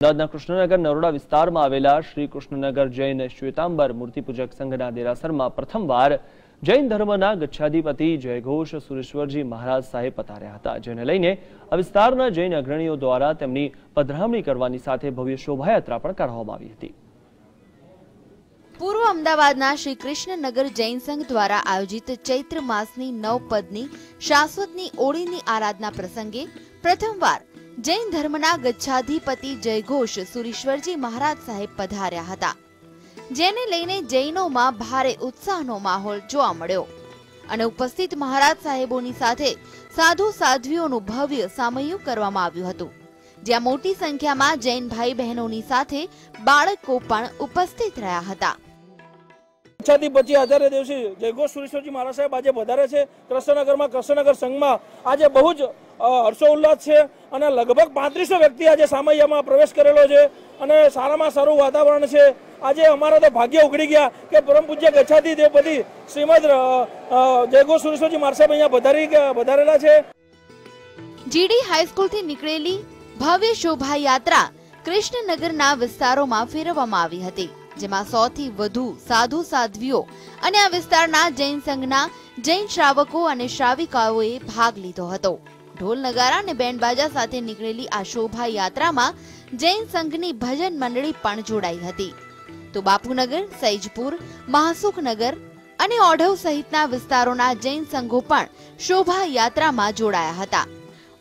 અમદાવાદના કૃષ્ણનગર નરોડા વિસ્તારમાં આવેલા શ્રી કૃષ્ણનગર જૈન શ્વેતાંબર મૂર્તિપૂજક સંઘના દેરાસરમાં પ્રથમવાર જૈન ધર્મના ગચ્છાધિપતિ જયઘોષ સુરેશ્વરજી મહારાજ સાહેબ પધાર્યા હતા, જેને લઈને આ વિસ્તારના જૈન અગ્રણીઓ દ્વારા તેમની પધરામણી કરવાની સાથે ભવ્ય શોભાયાત્રા પણ કાઢવામાં આવી હતી. પૂર્વ અમદાવાદના શ્રી કૃષ્ણનગર જૈન સંઘ દ્વારા આયોજિત ચૈત્ર માસની નવ પદની શાશ્વતની ઓળીની આરાધના પ્રસંગે પ્રથમવાર જૈન ધર્મના ગચ્છાધિપતિ જયઘોષ સુરીશ્વરજી મહારાજ સાહેબ પધાર્યા હતા, જેને લઈને જૈનોમાં ભારે ઉત્સાહનો માહોલ જોવા મળ્યો. અને ઉપસ્થિત મહારાજ સાહેબોની સાથે સાધુ સાધ્વીઓનું ભવ્ય સામયું કરવામાં આવ્યું હતું, જ્યાં મોટી સંખ્યામાં જૈન ભાઈ બહેનોની સાથે બાળકો પણ ઉપસ્થિત રહ્યા હતા. ઈચ્છાથી પછી આચાર્ય દેવસી જયઘોષ સુરેશ્વરજી મહારાજ સાહેબ આજે વધારે છે. કૃષ્ણનગરમાં, કૃષ્ણનગર સંઘમાં આજે બહુ જ હર્ષો હર્ષોલ્લાસ છે અને લગભગ પાંત્રીસો વ્યક્તિ આજે સામૈયામાં પ્રવેશ કરેલો છે અને સારામાં સારું વાતાવરણ છે. આજે અમારા તો ભાગ્ય ઉઘડી ગયા કે પરમ પૂજ્ય ગચ્છાથી દેવપતિ શ્રીમદ જયઘોષ સુરેશ્વરજી મહારાજ સાહેબ અહીંયા વધારી વધારેલા છે. જીડી હાઈસ્કૂલથી નીકળેલી ભવ્ય શોભાયાત્રા કૃષ્ણનગરના વિસ્તારોમાં ફેરવવામાં આવી હતી. જેમાં સૌથી વધુ સાધુ સાધ્વીઓ અને આ વિસ્તારના જૈન સંઘના જૈન શ્રાવકો અને શ્રાવિકાઓએ ભાગ લીધો હતો. ઢોલ નગારા અને બેન્ડબાજા સાથે નીકળેલી આ શોભાયાત્રામાં જૈન સંઘની ભજન મંડળી પણ જોડાઈ હતી. તો બાપુનગર, સૈજપુર, મહાસુખનગર અને ઓઢવ સહિતના વિસ્તારોના જૈન સંઘો પણ શોભાયાત્રામાં જોડાયા હતા.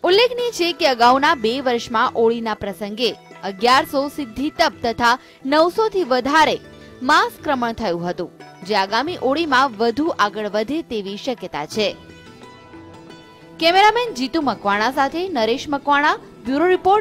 ઉલ્લેખનીય છે કે અગાઉના બે વર્ષમાં ઓળીના પ્રસંગે અગિયારસો સિદ્ધિ તપ તથા નવસો થી વધારે માસક્રમણ થયું હતું, જે આગામી ઓળીમાં વધુ આગળ વધે તેવી શક્યતા છે. કેમેરામેન જીતુ મકવાણા સાથે નરેશ મકવાણા, બ્યુરો રિપોર્ટ